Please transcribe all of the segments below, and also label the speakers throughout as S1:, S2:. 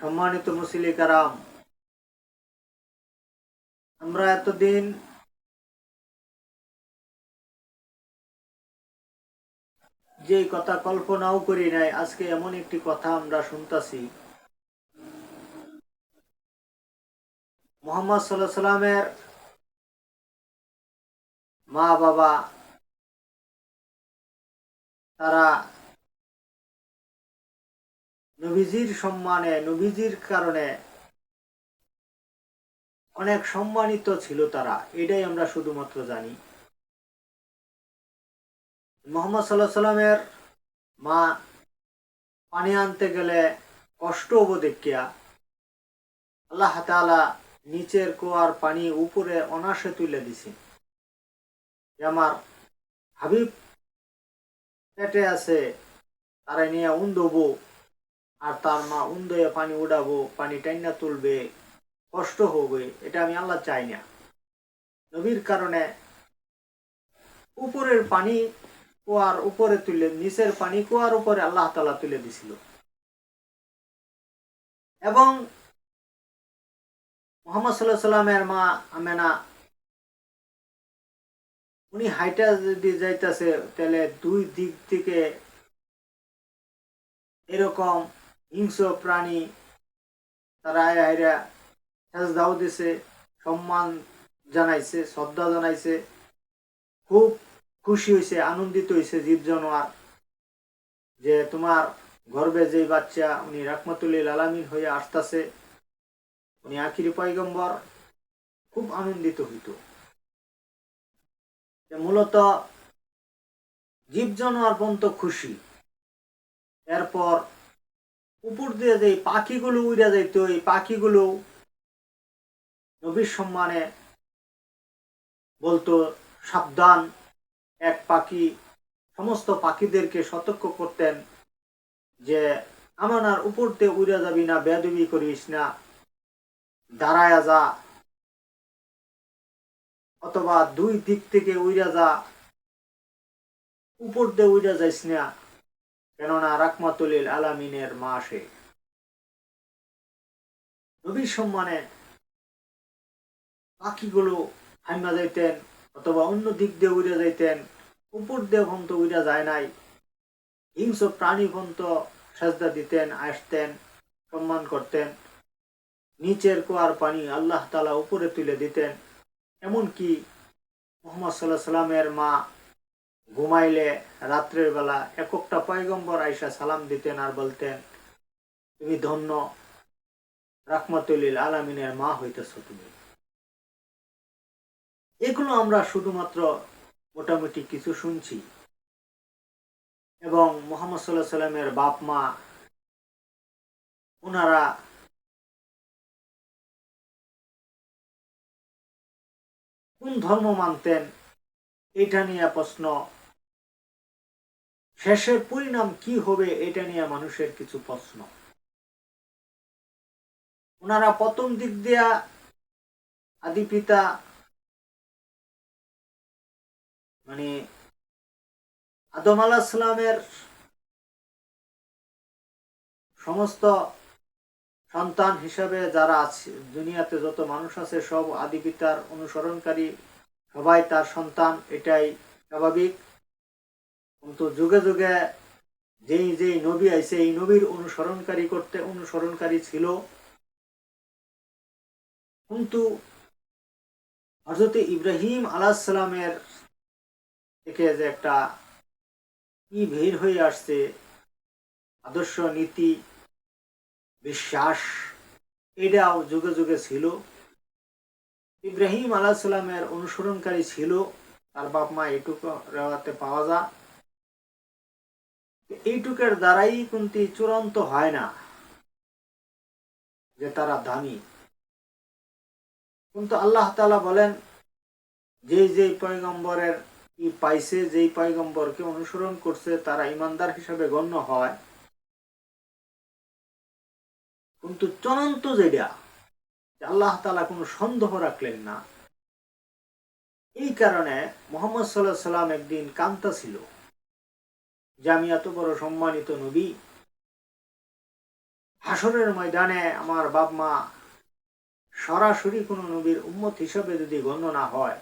S1: সম্মানিত মুসলিকারাম আমরা এতদিন যে কথা কল্পনাও করি নাই, আজকে এমন একটি কথা আমরা শুনতাছি। মোহাম্মদ সাল্লাহ সাল্লামের মা বাবা তারা নবীজির সম্মানে, নবীজির কারণে অনেক সম্মানিত ছিল তারা। এটাই আমরা শুধুমাত্র জানি। মোহাম্মদ সাল্লাহ সাল্লামের মা পানি আনতে গেলে কষ্ট হব দেখিয়া আল্লাহ তাআলা নিচের কুয়ার পানি উপরে অনাসে তুলে দিছি আমার হাবিব পেটে আছে, তারা নিয়ে উন্দবো। আর তার মা উন্দয়ে পানি উড়াবো, পানি টাইনা তুলবে, কষ্ট হবে, এটা আমি আল্লাহ চাই না। নবীর কারণে উপরের পানি কুয়ার উপরে তুলে, নিচের পানি কুয়ার উপরে আল্লাহ তালা তুলে দিছিল। এবং মোহাম্মদ সাল্লাহ সাল্লামের মা আমেনা, উনি হাইটা যদি যাইতেছে, তাহলে দুই দিক থেকে এরকম হিংস্র প্রাণী, তারা হাইরা দাও দিছে সম্মান জানাইছে, শ্রদ্ধা জানাইছে, খুব খুশি হয়েছে আনন্দিত হয়েছে জীব জানোয়ার, যে তোমার গর্বে যে বাচ্চা উনি রাকমাতুল্লিল আলামিন হয়ে আসতেছে, উনি আখিরি পয়গম্বর, খুব আনন্দিত হইত। মূলত জীব জানোয়ার পর্যন্ত খুশি। এরপর উপর দিয়ে যে পাখিগুলো উড়ে যাইতো, এই পাখিগুলো নবীর সম্মানে বলতো, সাবধান, এক পাখি, সমস্ত পাখিদেরকে সতর্ক করতেন যে আমানার উপর দিয়ে উড়ে যাবি না, বেদবি করিস না, দাঁড়ায় যা, অথবা দুই দিক থেকে উড়ে যা, উপর দিয়ে উড়ে যাইস না। কেননা রাকমাতুলিল আলামিনের মা আসে নবীর সম্মানে পাখিগুলো হাইমা যাইতেন অথবা অন্য দিক দিয়ে উড়ে যাইতেন, উপর দিয়ে পর্যন্ত উড়ে যায় নাই। হিংস্র প্রাণী পর্যন্ত সাজদা দিতেন, আসতেন, সম্মান করতেন। নিচের কুয়ার পানি আল্লাহ তালা উপরে তুলে দিতেন। এমনকি মোহাম্মদ সাল্লাহ সাল্লামের মা ঘুমাইলে রাত্রের বেলা এককটা পয়গম্বর আইসা সালাম দিতেন আর বলতেন, তুমি ধন্য, রাহমাতুল্লিল আলামিনের মা হইতেছ তুমি। এগুলো আমরা শুধুমাত্র মোটামুটি কিছু শুনছি। এবং মোহাম্মদ সাল্লাহ সাল্লামের বাপ মা ওনারা কোন ধর্ম মানতেন এটা নিয়ে প্রশ্ন শেষের পরিণাম কি হবে এটা নিয়ে মানুষের কিছু প্রশ্ন। ওনারা প্রথম দিক দিয়া আদি পিতা মানে আদম আলাহিসামের সমস্ত সন্তান হিসাবে যারা আছে, দুনিয়াতে যত মানুষ আছে, সব আদি পিতার অনুসরণকারী, সবাই তার সন্তান, এটাই স্বাভাবিক। কিন্তু যুগে যুগে যেই যেই নবী আইছে, এই নবীর অনুসরণকারী করতে অনুসরণকারী ছিল। কিন্তু হজরত ইব্রাহিম আলাহিসাল্লামের থেকে যে একটা কি ভিড় হয়ে আসছে, আদর্শ নীতি, বিশ্বাস, এটাও যুগে যুগে ছিল। ইব্রাহিম আলাহিসাল্লামের অনুসরণকারী ছিল, তার বাপ মা এটুকু রেওয়াতে পাওয়া যায় এইটুকের দ্বারাই কিন্তু চূড়ান্ত হয় না, যে তারা দামি। কিন্তু আল্লাহ তালা বলেন যে যে পয়গম্বরের কি পাইছে, যেই পয়গম্বরকে অনুসরণ করছে, তারা ইমানদার হিসাবে গণ্য হয়। কিন্তু চূড়ান্ত যেটা আল্লাহ তালা কোনো সন্দেহ রাখলেন না, এই কারণে মোহাম্মদ সাল্লাহ সাল্লাম একদিন কান্তা ছিল। যে আমি এত বড় সম্মানিত নবী। হাসরের ময়দানে আমার বাপ মা সরাসরি কোনো নবীর উম্মত হিসাবে যদি গণ্য না হয়,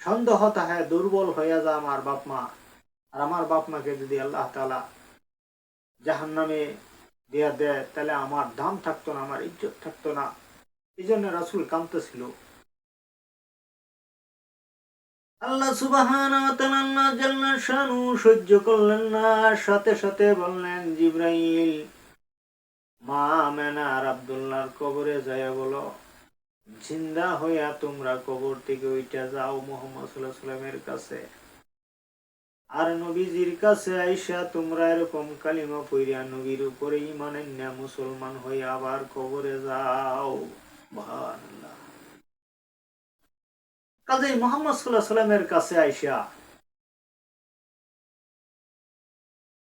S1: সন্দেহ তাহে দুর্বল হইয়া যা আমার বাপ মা। আর আমার বাপ মাকে যদি আল্লাহ তালা জাহান নামে দিয়া দেয়, তাহলে আমার দাম থাকতো না, আমার ইজ্জত থাকতো না। এই জন্য রাসুল কামতেছিল আল্লাহ সুবাহান শানু, সহ্য করলেন না। সাথে সাথে বললেন, জিব্রাইল, মা মেনা আর আবদুল্লাহর কবরে যায় বলো, জিন্দা হইয়া তোমরা কবর থেকে ওইটা যাও মোহাম্মদ সাল্লাহ সাল্লামের কাছে। আর নবীজির কাছে আইসা তোমরা এরকম কালিমা পইরা নবীর উপরে ইমানের না মুসলমান হয়ে আবার কবরে যাও। সুবহানাল্লাহ। কাজেই মোহাম্মদ সাল্লাহ সাল্লামের কাছে আইসা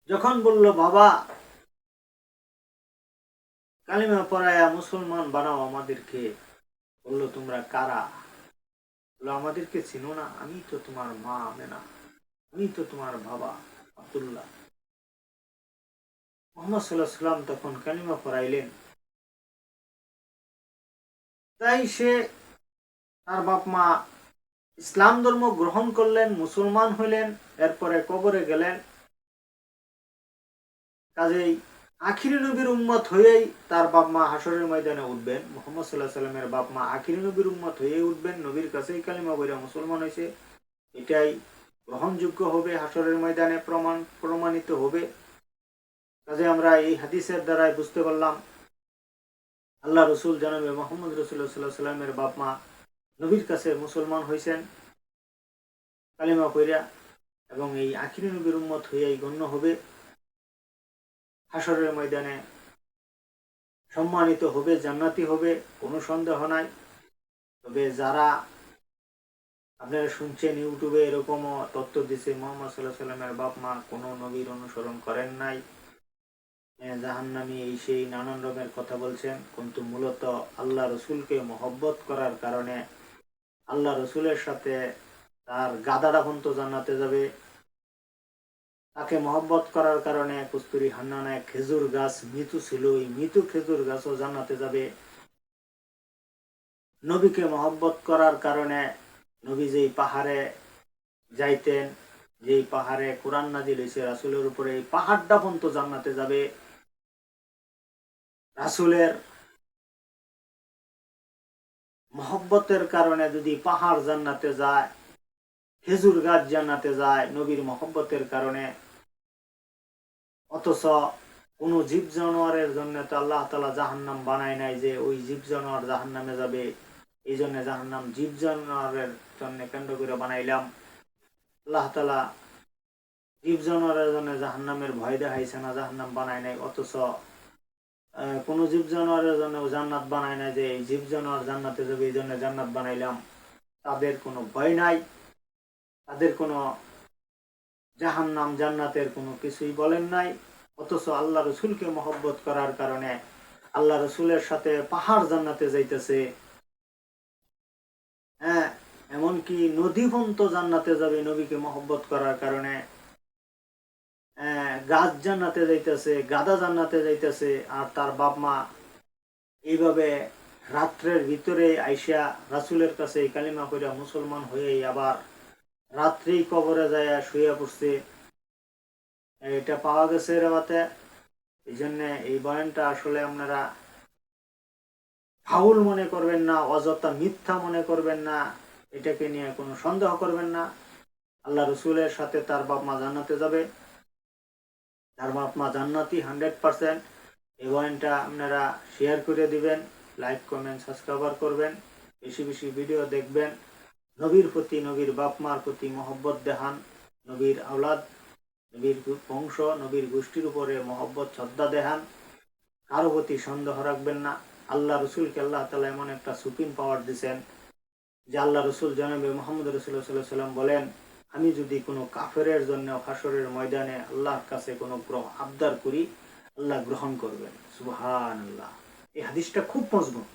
S1: যখন বলল, বাবা, কালিমা পড়ায়া মুসলমান বানাও আমাদেরকে। বলল, তোমরা কারা? বলল, আমাদেরকে চিনো না। আমি তো তোমার মা মেনা আমি তো তোমার বাবা আব্দুল্লাহ। মোহাম্মদ সাল্লাহ সাল্লাম তখন কালিমা পড়াইলেন। তাই সে তার বাপ মা ইসলাম ধর্ম গ্রহণ করলেন, মুসলমান হইলেন, এরপরে কবরে গেলেন। কাজেই আখিরি নবীর উম্মত হয়েই তার বাপ মা হাসরের ময়দানে উঠবেন। মোহাম্মদ সাল্লাহ সাল্লামের বাপ মা আখিরি নবীর উম্মত হয়েই উঠবেন। নবীর কাছেই কালিমা বইরা মুসলমান হয়েছে। এটাই গ্রহণযোগ্য হবে হাসরের ময়দানে প্রমাণ, প্রমাণিত হবে। কাজে আমরা এই হাদিসের দ্বারাই বুঝতে পারলাম, আল্লাহ রসুল জানাবে, মোহাম্মদ রসুল্লাহ সাল্লাহ সাল্লামের বাপ মা নবীর কাছে মুসলমান হয়েছেন কালিমা কইরা এবং এই আখিরি নবীর উম্মত হইয়াই গণ্য হবে। হাসরের ময়দানে সম্মানিত হবে, জান্নাতি হবে, কোনো সন্দেহ নাই। তবে যারা আপনারা শুনছেন ইউটিউবে এরকমও তত্ত্ব দিছে, মোহাম্মদ সাল্লাহ সাল্লামের বাপ মা কোনো নবীর অনুসরণ করেন নাই। জাহান্নামি এই সেই নানান রকমের কথা বলছেন। কিন্তু মূলত আল্লাহ রসুলকে মহব্বত করার কারণে আল্লাহ রসুলের সাথে তার গাদাটা পর্যন্ত জান্নাতে যাবে। তাকে মহব্বত করার কারণে কস্তুরি হান্নানায় খেজুর গাছ মৃত্যু ছিল। ওই মৃত্যু খেজুর গাছও জান্নাতে যাবে। নবীকে মহব্বত করার কারণে নবী যেই পাহাড়ে যাইতেন, যেই পাহাড়ে কোরআন নাজিল হয়েছে রাসুলের উপরে এই পাহাড়টা পর্যন্ত জান্নাতে যাবে। রাসুলের মহব্বতের কারণে যদি পাহাড় জান্নাতে যায়, খেজুর গাছ জান্নাতে যায় নবীর মহব্বতের কারণে, অথচ কোন জীব জানোয়ারের জন্য তো আল্লাহ তালা জাহান্নাম বানায় নাই যে ওই জীব জানোয়ার জাহান্নামে যাবে। এই জন্য জাহান্নাম জীব জানোয়ারের জন্য কেন্দ্র করে বানাইলাম। আল্লাহ তালা জীব জানোয়ারের জন্য জাহান্নামের ভয় দেখাইছে না, জাহান্নাম বানায় নাই, অথচ কোনো জীব জানোয়ারের জন্য জান্নাত বানায় নাই যে এই জীব জানোয়ার জান্নাতে যাবে, এই জন্য জান্নাত বানাইলাম। তাদের কোনো ভয় নাই। তাদের কোনো জাহান্নাম জান্নাতের কোনো কিছুই বলেন নাই। অথচ আল্লাহ রসুলকে মহব্বত করার কারণে আল্লাহ রসুলের সাথে পাহাড় জান্নাতে যাইতেছে। হ্যাঁ এমনকি নদী পর্যন্ত জান্নাতে যাবে নবীকে মহব্বত করার কারণে। গাছ জান্নাতে যাইতেছে গাদা জান্নাতে যাইতেছে, আর তার বাপ মা এইভাবে রাত্রের ভিতরে আইসা রাসুলের কাছে কালিমা কইরা মুসলমান হয়ে আবার রাত্রেই কবরে যায় শুয়ে পড়ছে। এটা পাওয়া গেছে রেবাতে এই জন্য এই বয়ানটা আসলে আপনারা ফাউল মনে করবেন না, অযথা মিথ্যা মনে করবেন না, এটাকে নিয়ে কোনো সন্দেহ করবেন না। আল্লাহ রসুলের সাথে তার বাপ মা জানাতে যাবে। তার বাপ মা জান্নাতি হান্ড্রেড পার্সেন্ট এই বয়ানটা আপনারা শেয়ার করে দিবেন লাইক কমেন্ট সাবস্ক্রাইবার করবেন, বেশি বেশি ভিডিও দেখবেন। নবীর প্রতি, নবীর বাপ মার প্রতি মহব্বত দেখান, নবীর আওলাদ, নবীর বংশ, নবীর গোষ্ঠীর উপরে মহব্বত, শ্রদ্ধা দেখান। কারও প্রতি সন্দেহ রাখবেন না। আল্লাহ রসুলকে আল্লাহ তালা এমন একটা সুপ্রিম পাওয়ার দিছেন, যে আল্লাহ রসুল জানাবে মোহাম্মদ রসুল্লাহ সাল্লাহ সাল্লাম বলেন আমি যদি কোনো কাফেরের জন্য হাসরের ময়দানে আল্লাহর কাছে কোনো আবদার করি, আল্লাহ গ্রহণ করবেন। সুবহান আল্লাহ এই হাদিসটা খুব মজবুত।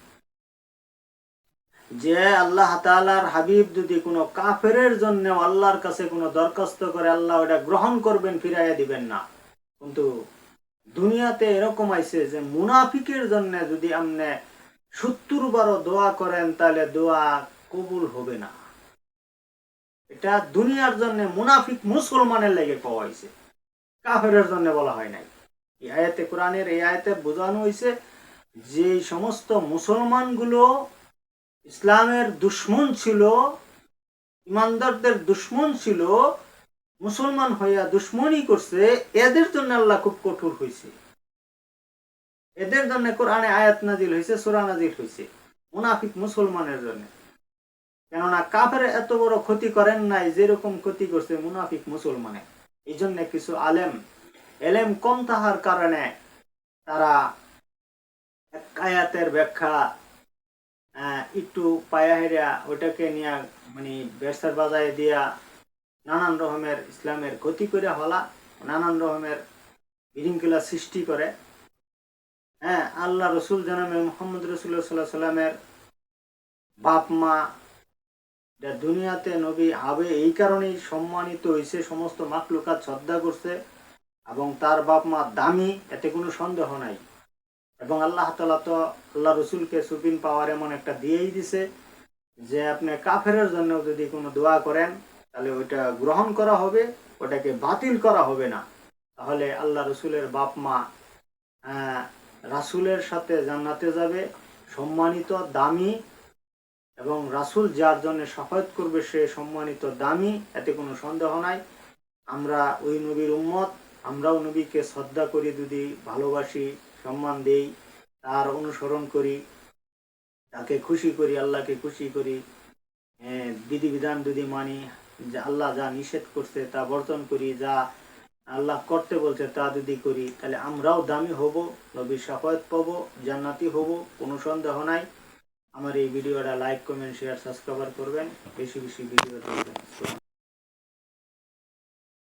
S1: যে আল্লাহ তাআলার হাবিব যদি কোনো কাফেরের জন্য আল্লাহর কাছে কোনো দরখাস্ত করে, আল্লাহ ওটা গ্রহণ করবেন, ফিরাইয়া দিবেন না। কিন্তু দুনিয়াতে এরকম আইছে যে মুনাফিকের জন্য যদি আপনি সত্তর বারো দোয়া করেন, তাহলে দোয়া কবুল হবে না। এটা দুনিয়ার জন্য মুনাফিক মুসলমানের লেগে পাওয়া হয়েছে কাফেরের জন্য বলা হয় নাই। এই আয়াতে কোরআনের এই আয়াতে বোঝানো হয়েছে যে সমস্ত মুসলমানগুলো ইসলামের দুশ্মন ছিল, ইমানদারদের দুশ্মন ছিল, মুসলমান হইয়া দুশ্মনী করছে, এদের জন্য আল্লাহ খুব কঠোর হয়েছে এদের জন্য কোরআনে আয়াত নাজিল হয়েছে সুরা নাজিল হয়েছে মুনাফিক মুসলমানের জন্য। কেননা কাফের এত বড় ক্ষতি করেন নাই, যেরকম ক্ষতি করছে মুনাফিক মুসলমানে। এই জন্য কিছু আলেম, এলেম কম তাহার কারণে তারা এক আয়াতের ব্যাখ্যা একটু পায়া হেরিয়া ওটাকে নিয়ে মানে ব্যবসার বাজায় দিয়া নানান রকমের ইসলামের ক্ষতি করে হলা, নানান রকমের বিশৃঙ্খলা সৃষ্টি করে। হ্যাঁ আল্লাহ রসুল জনামে মোহাম্মদ রসুল্লাহ সাল্লাহ সাল্লামের বাপ মা যা দুনিয়াতে নবী হবে এই কারণেই সম্মানিত হয়েছে সমস্ত মাকলুকাত শ্রদ্ধা করছে এবং তার বাপ মা দামি, এতে কোনো সন্দেহ নাই। এবং আল্লাহ তালা তো আল্লাহ রসুলকে সুপিন পাওয়ার এমন একটা দিয়েই দিছে যে আপনি কাফেরের জন্য যদি কোনো দোয়া করেন, তাহলে ওইটা গ্রহণ করা হবে, ওটাকে বাতিল করা হবে না। তাহলে আল্লাহ রসুলের বাপ মা রাসুলের সাথে জান্নাতে যাবে, সম্মানিত, দামি এবং রাসুল যার জন্য সাফায়াত করবে, সে সম্মানিত দামি, এতে কোনো সন্দেহ নাই। আমরা ওই নবীর উম্মত, আমরাও নবীকে শ্রদ্ধা করি, যদি ভালোবাসি, সম্মান দেই, তার অনুসরণ করি, তাকে খুশি করি, আল্লাহকে খুশি করি বিধিবিধান যদি মানি, যে আল্লাহ যা নিষেধ করছে, তা বর্জন করি, যা আল্লাহ করতে বলছে, তা যদি করি, তাহলে আমরাও দামি হব, নবীর সাফায়াত পাবো, জান্নাতি হব, কোনো সন্দেহ নাই। আমার এই ভিডিওটা লাইক কমেন্ট শেয়ার সাবস্ক্রাইবার করবেন। বেশি বেশি ভিডিও দেখবেন।